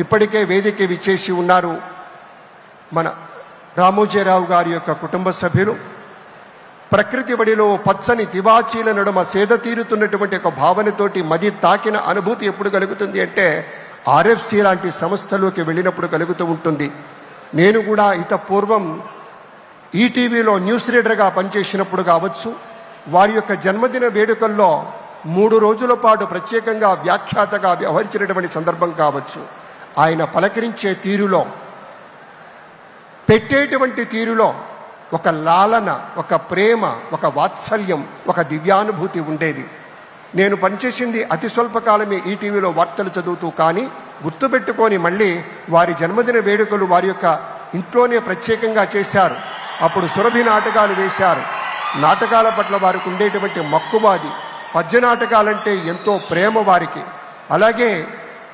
ఇప్పటికే వేదిక విచ్చేసి ఉన్నారు మన రామోజీరావు గారి యొక్క కుటుంబ సభ్యులు. ప్రకృతి బడిలో పచ్చని తివాచీల నడుమ సేద తీరుతున్నటువంటి ఒక భావనతోటి మది తాకిన అనుభూతి ఎప్పుడు కలుగుతుంది అంటే ఆర్ఎఫ్సి లాంటి సంస్థలోకి వెళ్ళినప్పుడు కలుగుతూ ఉంటుంది. నేను కూడా ఇత పూర్వం ఈటీవీలో న్యూస్ రీడర్గా పనిచేసినప్పుడు కావచ్చు వారి యొక్క జన్మదిన వేడుకల్లో మూడు రోజుల పాటు ప్రత్యేకంగా వ్యాఖ్యాతగా వ్యవహరించినటువంటి సందర్భం కావచ్చు. ఆయన పలకరించే తీరులో పెట్టేటువంటి తీరులో ఒక లాలన ఒక ప్రేమ ఒక వాత్సల్యం ఒక దివ్యానుభూతి ఉండేది. నేను పనిచేసింది అతి స్వల్పకాలమే ఈటీవీలో వార్తలు చదువుతూ కానీ గుర్తుపెట్టుకొని మళ్ళీ వారి జన్మదిన వేడుకలు వారి యొక్క ఇంట్లోనే ప్రత్యేకంగా చేశారు. అప్పుడు సురభి నాటకాలు వేశారు. నాటకాల పట్ల వారికి ఉండేటువంటి మక్కువాది పద్య నాటకాలంటే ఎంతో ప్రేమ వారికి. అలాగే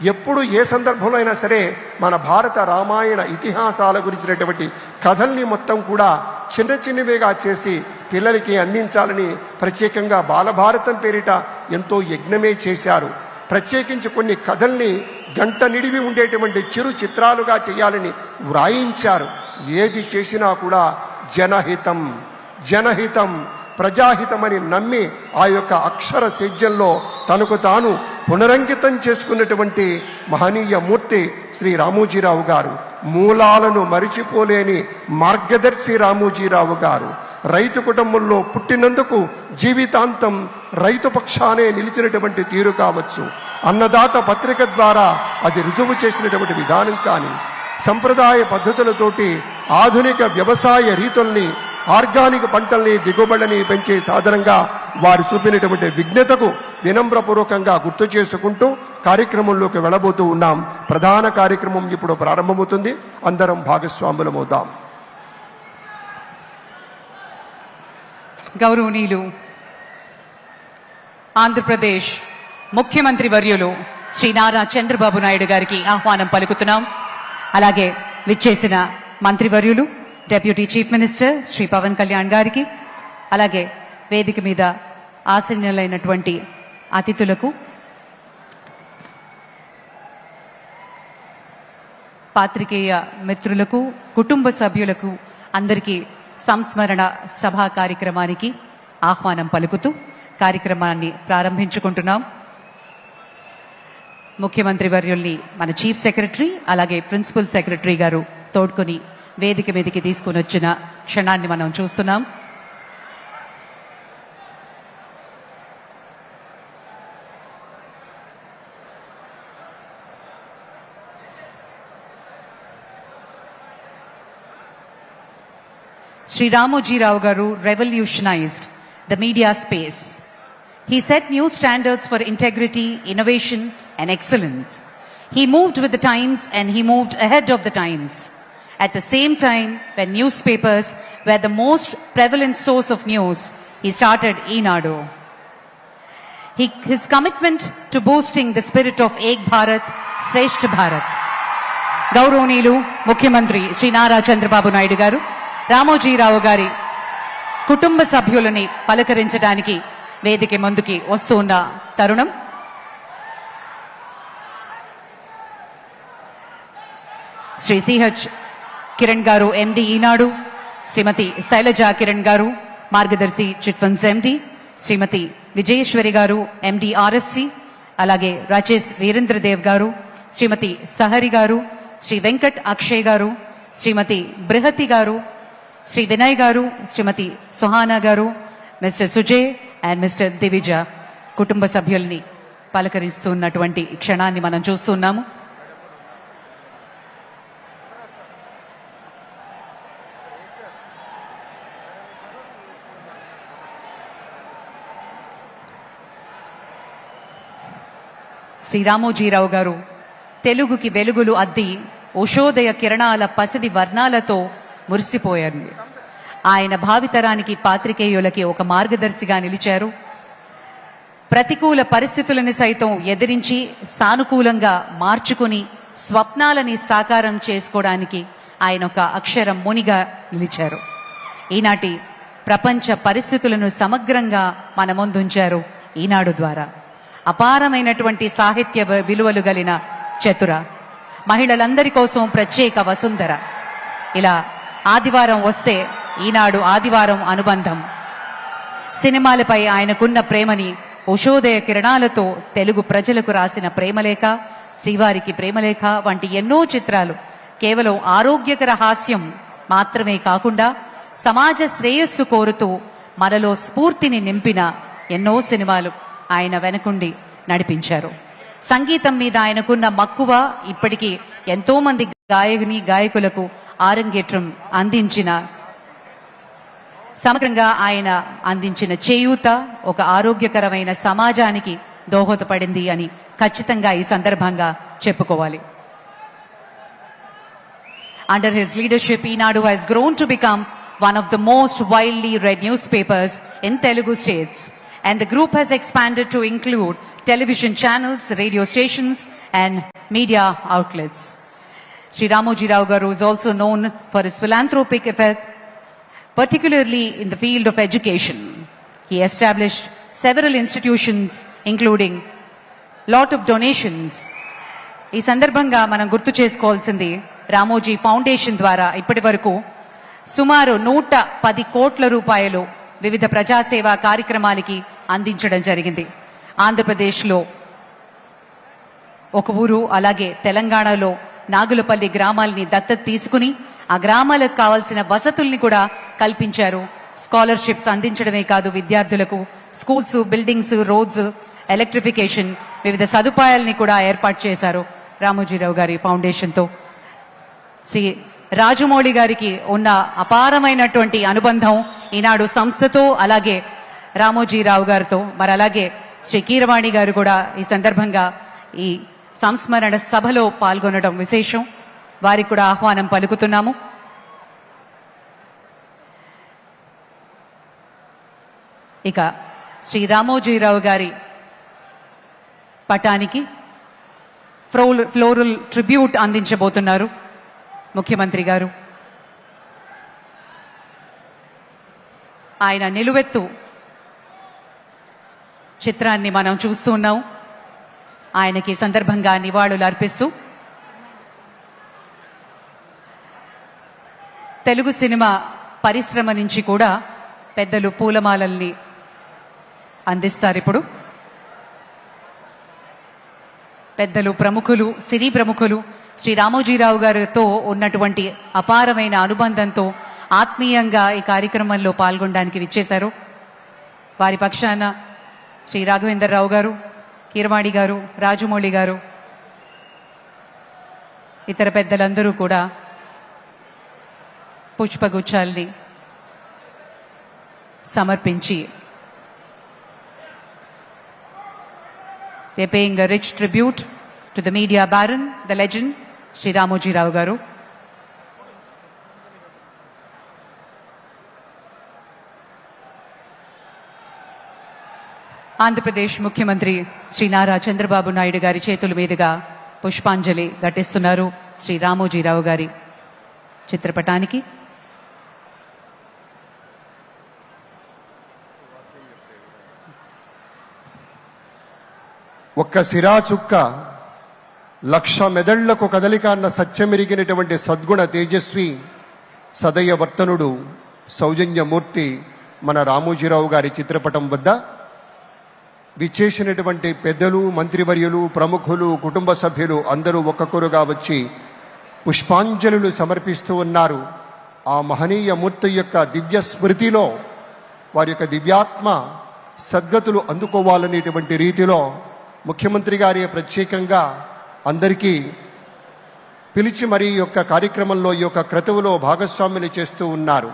ఎప్పుడు ఏ సందర్భంలో అయినా సరే మన భారత రామాయణ ఇతిహాసాల గురించినటువంటి కథల్ని మొత్తం కూడా చిన్న చిన్నవిగా చేసి పిల్లలకి అందించాలని ప్రత్యేకంగా బాలభారతం పేరిట ఎంతో యజ్ఞమే చేశారు. ప్రత్యేకించి కొన్ని కథల్ని గంట నిడివి ఉండేటువంటి చిరు చిత్రాలుగా చేయాలని వ్రాయించారు. ఏది చేసినా కూడా జనహితం జనహితం ప్రజాహితమని నమ్మి ఆ యొక్క అక్షర సేద్యంలో తనకు తాను పునరంకితం చేసుకున్నటువంటి మహనీయ మూర్తి శ్రీ రామోజీరావు గారు. మూలాలను మరిచిపోలేని మార్గదర్శి రామోజీరావు గారు. రైతు కుటుంబంలో పుట్టినందుకు జీవితాంతం రైతు పక్షానే నిలిచినటువంటి తీరు కావచ్చు. అన్నదాత పత్రిక ద్వారా అది రుజువు చేసినటువంటి విధానం కానీ సంప్రదాయ పద్ధతులతోటి ఆధునిక వ్యవసాయ రీతుల్ని ఆర్గానిక్ పంటల్ని దిగుబడిని పెంచే సాధనంగా వారు చూపినటువంటి విజ్ఞతకు వినమ్రపూర్వకంగా గుర్తు చేసుకుంటూ కార్యక్రమంలోకి వెళ్ళబోతూ ఉన్నాం. ప్రధాన కార్యక్రమం ఇప్పుడు ప్రారంభమవుతుంది. అందరం భాగస్వాములమవుతాం. గౌరవనీయులు ఆంధ్రప్రదేశ్ ముఖ్యమంత్రి వర్యులు శ్రీ నారా చంద్రబాబు నాయుడు గారికి ఆహ్వానం పలుకుతున్నాం. అలాగే విచ్చేసిన మంత్రివర్యులు deputy chief minister Shri Pawan Kalyan గారికి అలాగే వేదిక మీద ఆసీనులైనటువంటి అతిథులకు పాత్రికేయ మిత్రులకు కుటుంబ సభ్యులకు అందరికీ సంస్మరణ సభా కార్యక్రమానికి ఆహ్వానం పలుకుతూ కార్యక్రమాన్ని ప్రారంభించుకుంటున్నాం. ముఖ్యమంత్రి వర్యుల్ని మన చీఫ్ సెక్రటరీ అలాగే ప్రిన్సిపల్ సెక్రటరీ గారు తోడ్కొని వేదిక మీదకి తీసుకుని వచ్చిన క్షణాన్ని మనం చూస్తున్నాం. Sri Ramoji Rao Garu revolutionized the media space. He set new standards for integrity, innovation, and excellence. He moved with the times and he moved ahead of the times. At the same time, when newspapers were the most prevalent source of news, he started Enado. He, his commitment to boosting the spirit of Ek Bharat, Shreshth Bharat, గౌరవనీయులు ముఖ్యమంత్రి శ్రీ నారా చంద్రబాబు నాయుడు గారు రామోజీరావు గారి కుటుంబ సభ్యులని పలకరించడానికి వేదిక ముందుకి వస్తూ ఉన్న తరుణం. శ్రీ సిహెచ్ కిరణ్ గారు ఎండి ఈనాడు. శ్రీమతి శైలజా కిరణ్ గారు Margadarsi chit funds MD. Shrimati Vijayeshwari గారు ఎండి ఆర్ఎఫ్సి. అలాగే రాజేష్ వీరేంద్రదేవ్ గారు శ్రీమతి సహరి గారు శ్రీ వెంకట్ అక్షయ్ గారు శ్రీమతి బృహతి గారు శ్రీ వినయ్ గారు శ్రీమతి సుహానా గారు mister Sujay and mister Divija కుటుంబ సభ్యుల్ని పలకరిస్తున్నటువంటి క్షణాన్ని మనం చూస్తున్నాము. శ్రీరామోజీరావు గారు తెలుగుకి వెలుగులు అద్ది ఉషోదయ కిరణాల పసిడి వర్ణాలతో మురిసిపోయారు. ఆయన భావితరానికి పాత్రికేయులకి ఒక మార్గదర్శిగా నిలిచారు. ప్రతికూల పరిస్థితులని సైతం ఎదిరించి సానుకూలంగా మార్చుకుని స్వప్నాలని సాకారం చేసుకోవడానికి ఆయన ఒక అక్షరం మునిగా నిలిచారు. ఈనాటి ప్రపంచ పరిస్థితులను సమగ్రంగా మన ముందుంచారు ఈనాడు ద్వారా. అపారమైనటువంటి సాహిత్య విలువలు గలిన చతుర. మహిళలందరి కోసం ప్రత్యేక వసుంధర. ఇలా ఆదివారం వస్తే ఈనాడు ఆదివారం అనుబంధం. సినిమాలపై ఆయనకున్న ప్రేమని ఉషోదయ కిరణాలతో తెలుగు ప్రజలకు రాసిన ప్రేమలేఖ శ్రీవారికి ప్రేమలేఖ వంటి ఎన్నో చిత్రాలు కేవలం ఆరోగ్యకర హాస్యం మాత్రమే కాకుండా సమాజ శ్రేయస్సు కోరుతూ మనలో స్ఫూర్తిని నింపిన ఎన్నో సినిమాలు ఆయన వెనకుండి నడిపించారు. సంగీతం మీద ఆయనకున్న మక్కువ ఇప్పటికీ ఎంతోమంది గాయకుని గాయకులకు ఆరంగేట్రం అందించిన సమగ్రంగా ఆయన అందించిన చేయూత ఒక ఆరోగ్యకరమైన సమాజానికి దోహదపడింది అని ఖచ్చితంగా ఈ సందర్భంగా చెప్పుకోవాలి. Under his leadership Eenadu has grown to become one of the most widely read newspapers in Telugu states and the group has expanded to include television channels radio stations and media outlets Sri Ramoji Rao Garu is also known for his philanthropic efforts particularly in the field of education. He established several institutions, including lot of donations. ఈ సందర్భంగా మనం గుర్తు చేసుకోవాల్సింది Ramoji foundation ద్వారా ఇప్పటి వరకు సుమారు నూట పది కోట్ల రూపాయలు వివిధ ప్రజాసేవా కార్యక్రమాలకి అందించడం జరిగింది ఆంధ్రప్రదేశ్లో ఒక ఊరు అలాగే తెలంగాణలో నాగులపల్లి గ్రామాల్ని దత్తత తీసుకుని ఆ గ్రామాలకు కావాల్సిన వసతుల్ని కూడా కల్పించారు. స్కాలర్షిప్స్ అందించడమే కాదు విద్యార్థులకు స్కూల్స్ బిల్డింగ్స్ రోడ్స్ ఎలక్ట్రిఫికేషన్ వివిధ సదుపాయాల్ని కూడా ఏర్పాటు చేశారు రామోజీరావు గారి ఫౌండేషన్తో. శ్రీ రాజమౌళి గారికి ఉన్న అపారమైనటువంటి అనుబంధం ఈనాడు సంస్థతో అలాగే రామోజీరావు గారితో మరి అలాగే శ్రీ కీరవాణి గారు కూడా ఈ సందర్భంగా ఈ సంస్మరణ సభలో పాల్గొనడం విశేషం. వారికి కూడా ఆహ్వానం పలుకుతున్నాము. ఇక శ్రీ రామోజీరావు గారి పటానికి ఫ్లోర్ ఫ్లోరల్ ట్రిబ్యూట్ అందించబోతున్నారు ముఖ్యమంత్రి గారు. ఆయన నిలువెత్తు చిత్రాన్ని మనం చూస్తూ ఉన్నాం. ఆయనకి సందర్భంగా నివాళులు అర్పిస్తూ తెలుగు సినిమా పరిశ్రమ నుంచి కూడా పెద్దలు పూలమాలల్ని అందిస్తారు ఇప్పుడు. పెద్దలు ప్రముఖులు సినీ ప్రముఖులు శ్రీ రామోజీరావు గారితో ఉన్నటువంటి అపారమైన అనుబంధంతో ఆత్మీయంగా ఈ కార్యక్రమంలో పాల్గొనడానికి విచ్చేశారు. వారి పక్షాన శ్రీ రాఘవేంద్రరావు గారు కీరవాణి గారు రాజమౌళి గారు ఇతర పెద్దలందరూ కూడా పుష్పగుచ్చాల్ని సమర్పించి they paying a rich tribute to the media baron the legend Shri Ramoji Rao garu. Andhra Pradesh ముఖ్యమంత్రి శ్రీ నారా చంద్రబాబు నాయుడు గారి చేతుల మీదుగా పుష్పాంజలి ఘటిస్తున్నారు శ్రీ రామోజీరావు గారి చిత్రపటానికి. ఒక్క సిరా చుక్క లక్ష మెదళ్ళకు కదలిక అన్న సత్యమెరిగినటువంటి సద్గుణ తేజస్వి సదయ వర్తనుడు సౌజన్యమూర్తి మన రామోజీరావు గారి చిత్రపటం వద్ద విచ్చేసినటువంటి పెద్దలు మంత్రివర్యులు ప్రముఖులు కుటుంబ సభ్యులు అందరూ ఒక్కొక్కరుగా వచ్చి పుష్పాంజలులు సమర్పిస్తూ ఉన్నారు. ఆ మహనీయ మూర్తి యొక్క దివ్య స్మృతిలో వారి యొక్క దివ్యాత్మ సద్గతులు అందుకోవాలనేటువంటి రీతిలో ముఖ్యమంత్రి గారి ప్రత్యేకంగా అందరికీ పిలిచి మరి ఈ యొక్క కార్యక్రమంలో ఈ యొక్క క్రతువులో భాగస్వాములు చేస్తూ ఉన్నారు.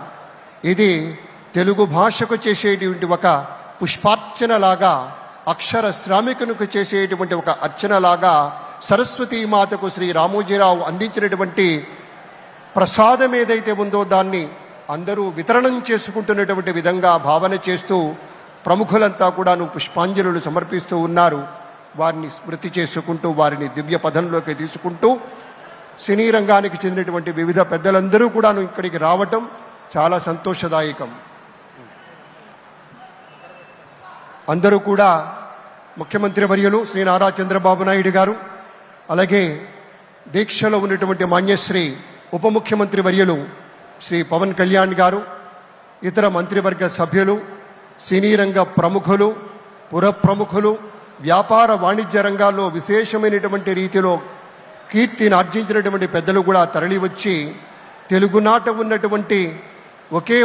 ఇది తెలుగు భాషకు చేసేటువంటి ఒక పుష్పార్చనలాగా అక్షర శ్రామికునికి చేసేటువంటి ఒక అర్చనలాగా సరస్వతీ మాతకు శ్రీ రామోజీరావు అందించినటువంటి ప్రసాదం ఏదైతే ఉందో దాన్ని అందరూ వితరణం చేసుకుంటున్నటువంటి విధంగా భావన చేస్తూ ప్రముఖులంతా కూడాను పుష్పాంజలులు సమర్పిస్తూ ఉన్నారు. వారిని స్మృతి చేసుకుంటూ వారిని దివ్య పదంలోకి తీసుకుంటూ సినీ రంగానికి చెందినటువంటి వివిధ పెద్దలందరూ కూడాను ఇక్కడికి రావటం చాలా సంతోషదాయకం. అందరూ కూడా ముఖ్యమంత్రి వర్యులు శ్రీ నారా చంద్రబాబు నాయుడు గారు అలాగే దీక్షలో ఉన్నటువంటి మాన్యశ్రీ ఉప ముఖ్యమంత్రి వర్యులు శ్రీ పవన్ కళ్యాణ్ గారు ఇతర మంత్రివర్గ సభ్యులు సినీ రంగ ప్రముఖులు పుర ప్రముఖులు వ్యాపార వాణిజ్య రంగాల్లో విశేషమైనటువంటి రీతిలో కీర్తిని ఆర్జించినటువంటి పెద్దలు కూడా తరలివచ్చి తెలుగునాట ఉన్నటువంటి ఒకే